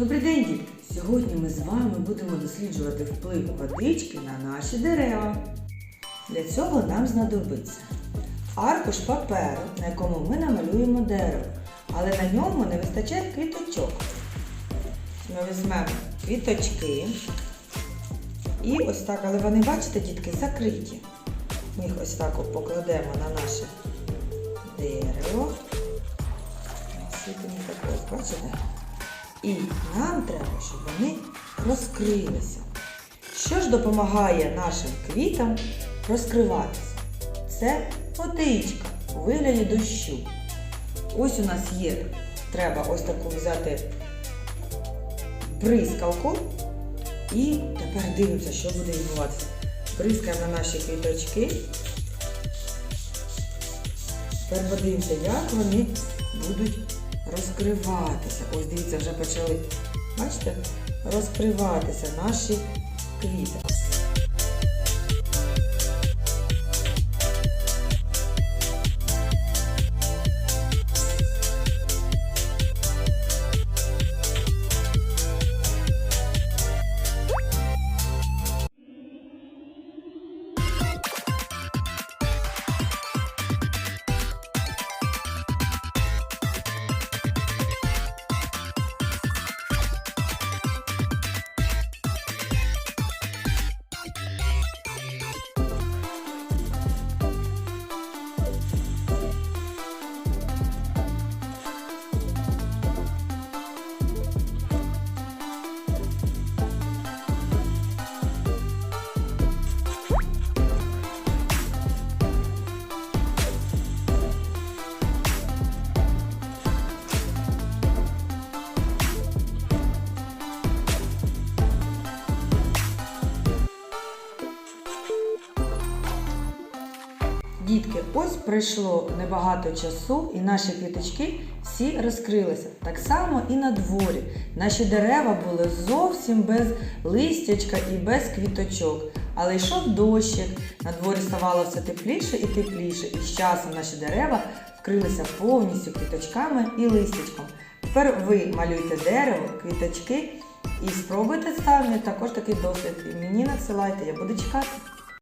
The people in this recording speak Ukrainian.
Добрий день, дітки! Сьогодні ми з вами будемо досліджувати вплив водички на наші дерева. Для цього нам знадобиться аркуш паперу, на якому ми намалюємо дерево, але на ньому не вистачає квіточок. Ми візьмемо квіточки і ось так, але вони, бачите, дітки, закриті. Ми їх ось так от покладемо на наше дерево. Світимо так ось, бачите? І нам треба, щоб вони розкрилися. Що ж допомагає нашим квітам розкриватися? Це водичка у вигляді дощу. Ось у нас є, треба ось таку взяти бризкалку. І тепер дивимося, що буде відбуватися. Бризкаємо на наші квіточки. Тепер подивимося, як вони будуть розкриватися. Ось дивіться, вже почали, бачите, розкриватися наші квіти. Дітки, ось пройшло небагато часу, і наші квіточки всі розкрилися. Так само і на дворі. Наші дерева були зовсім без листячка і без квіточок. Але йшов дощик, на дворі ставало все тепліше і тепліше, і з часом наші дерева вкрилися повністю квіточками і листячком. Тепер ви малюйте дерево, квіточки і спробуйте самі також такий досвід. І мені надсилайте, я буду чекати.